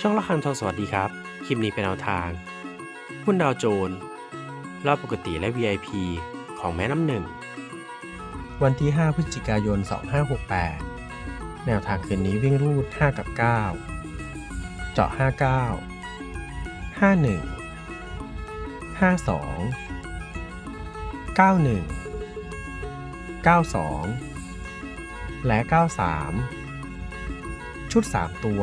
ช่องละคันทองสวัสดีครับ คลิปนี้เป็นแนวทาง หุ้นดาวโจนรอบปกติและ VIP ของแม่น้ำหนึ่ง วันที่ 5 พฤศจิกายน 2568 แนวทางคืนนี้วิ่งรูด 5 กับ 9 เจาะ 59 51 52 91 92 และ 93 ชุด 3 ตัว